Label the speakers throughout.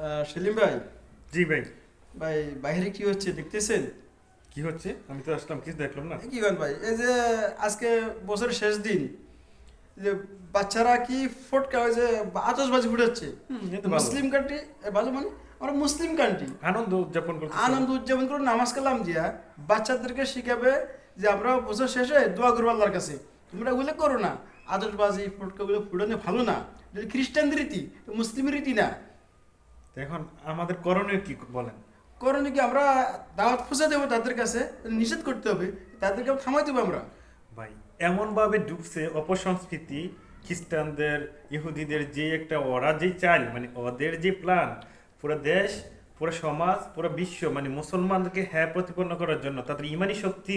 Speaker 1: আহ, সেলিম ভাই?
Speaker 2: জি ভাই।
Speaker 1: ভাই বাইরে কি হচ্ছে দেখতেছেন?
Speaker 2: কি হচ্ছে? আমি তো আসলাম কিছু দেখলাম না।
Speaker 1: কি করেন ভাই? এই যে আজকে বছরের শেষ দিন যে বাচ্চারা কি ফটকা ওই যে আতশবাজি ফুটাচ্ছে। মুসলিম কান্ট্রি ভালো মানে? আমরা মুসলিম কান্ট্রি
Speaker 2: আনন্দ উদযাপন করতে
Speaker 1: আনন্দ উদযাপন করে নামাজ কালাম দিয়া বাচ্চাদেরকে শিখাবে যে আমরা বছর শেষে দোয়া করব আল্লাহর কাছে। তোমরা ওগুলো করো না। আতশবাজি ফটকাগুলো ফুটানো ভালো না। এটা খ্রিস্টানদের রীতি এটা মুসলিমের রীতি না।
Speaker 2: এখন আমাদের করণীয় কি বলেন?
Speaker 1: করণে কি আমরা দাওয়াত পৌঁছে দেবো তাদের কাছে নিষেধ করতে হবে তাদেরকে থামাই দেবো আমরা।
Speaker 2: ভাই এমনভাবে ডুবছে অপসংস্কৃতি খ্রিস্টানদের ইহুদিদের যে একটা ওরা যে চাল মানে ওদের যে প্ল্যান পুরো দেশ পুরো সমাজ পুরো বিশ্ব মানে মুসলমানদেরকে হ্যাঁ প্রতিপন্ন করার জন্য তাদের ইমানি শক্তি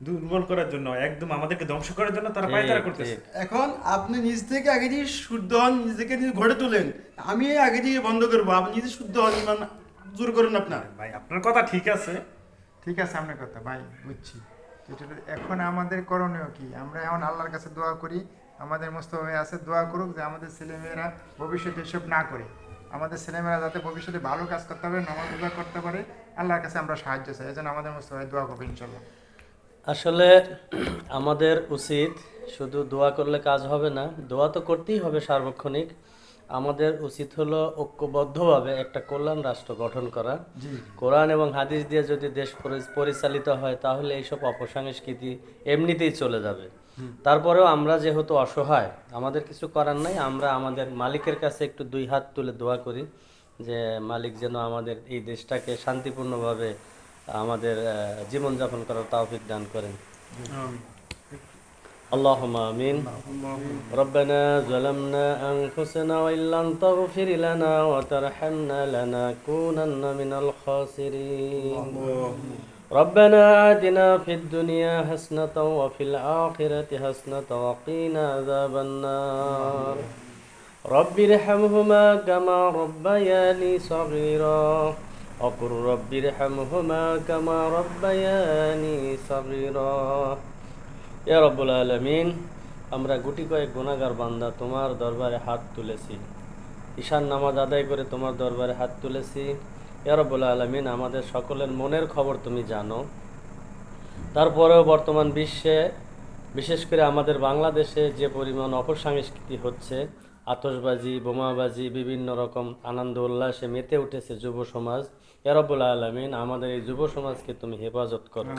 Speaker 2: দুর্বল করার জন্য একদম আমাদেরকে ধ্বংস করার জন্য তারা পায়তারা করতেছে।
Speaker 1: এখন আপনি নিজ থেকে আগে দিয়ে শুদ্ধ হন নিজেকে নিজে ঘরে তোলেন। আমি আগে দিয়ে বন্ধ করব আপনি নিজে শুদ্ধ হন ইমান জোর করেন আপনার।
Speaker 2: ভাই আপনার কথা ঠিক আছে।
Speaker 3: ঠিক আছে আপনার কথা ভাই বুঝছি। এখন আমাদের করণীয় কি? আমরা এখন আল্লাহর কাছে দোয়া করি আমাদের মুস্তফা আছে দোয়া করুক যে আমাদের ছেলেমেয়েরা ভবিষ্যতে এসব না করে। আমাদের ছেলেমেয়েরা যাতে ভবিষ্যতে ভালো কাজ করতে পারে নামাজ করতে পারে আল্লাহর কাছে আমরা সাহায্য চাই। এই জন্য আমাদের মুস্তফা ভাই দোয়া করব ইনশাল্লাহ
Speaker 4: আসলে আমাদের উচিত শুধু দোয়া করলে কাজ হবে না দোয়া তো করতেই হবে সার্বক্ষণিক। আমাদের উচিত হলো ঐক্যবদ্ধভাবে একটা কল্যাণ রাষ্ট্র গঠন করা। কোরআন এবং হাদিস দিয়ে যদি দেশ পরিচালিত হয় তাহলে এইসব অপসংস্কৃতি এমনিতেই চলে যাবে। তারপরেও আমরা যেহেতু অসহায় আমাদের কিছু করার নাই আমরা আমাদের মালিকের কাছে একটু দুই হাত তুলে দোয়া করি যে মালিক যেন আমাদের এই দেশটাকে শান্তিপূর্ণভাবে আমাদের আহ, জীবনযাপন করার তৌফিক দান করেন اللهم آمين ربنا ظلمنا أنفسنا وإن لم تغفر لنا وترحمنا لنكونن من الخاسرين ربنا آتنا في الدنيا حسنة وفي الآخرة حسنة وقنا عذاب النار رب ارحمهما كما ربياني صغيرا অকুর রব্বির হামহুমা কামা রব্বায়ানি সাবির ইয়া রব্বুল আলমিন, আমরা গুটি কয়েক গুণাগার বান্দা তোমার দরবারে হাত তুলেছি। ঈশান নামাজ আদায় করে তোমার দরবারে হাত তুলেছি। ইয়ারবুল আলমিন, আমাদের সকলের মনের খবর তুমি জানো। তারপরেও বর্তমান বিশ্বে, বিশেষ করে আমাদের বাংলাদেশে যে পরিমাণ অপসংস্কৃতি হচ্ছে আতশবাজি বোমাবাজি বিভিন্ন রকম আনন্দ উল্লাসে মেতে উঠেছে যুব সমাজ। এরবুল আলমিন আমাদের এই যুব সমাজকে তুমি হেফাজত করো।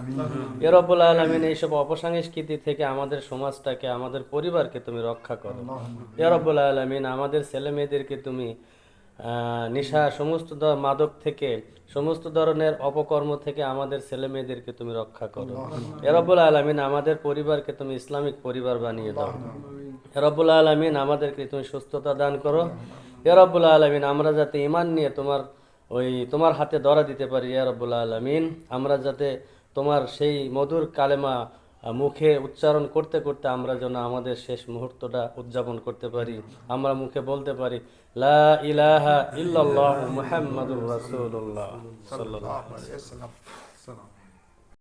Speaker 4: এরবুল আলমিন এইসব অপসংস্কৃতি থেকে আমাদের সমাজটাকে আমাদের পরিবারকে তুমি রক্ষা করো। এরবুল আলমিন আমাদের ছেলে মেয়েদেরকে তুমি নেশা সমস্ত মাদক থেকে সমস্ত ধরনের অপকর্ম থেকে আমাদের ছেলে মেয়েদেরকে তুমি রক্ষা করো। এরবুল আলমিন আমাদের পরিবারকে তুমি ইসলামিক পরিবার বানিয়ে দাও। রব্বুল আলমিন, আমাদেরকে তুমি সুস্থতা দান করো। রব্বুল আলমিন, আমরা যাতে ইমান নিয়ে তোমার ওই তোমার হাতে ধরা দিতে পারি ইয়া রব্বুল আলমিন। আমরা যাতে তোমার সেই মধুর কালেমা মুখে উচ্চারণ করতে করতে আমরা যেন আমাদের শেষ মুহূর্তটা উদযাপন করতে পারি। আমরা মুখে বলতে পারি, লা ইলাহা ইল্লাল্লাহ মুহাম্মাদুর রাসূলুল্লাহ। সাল্লাল্লাহু আলাইহি ওয়াসাল্লাম।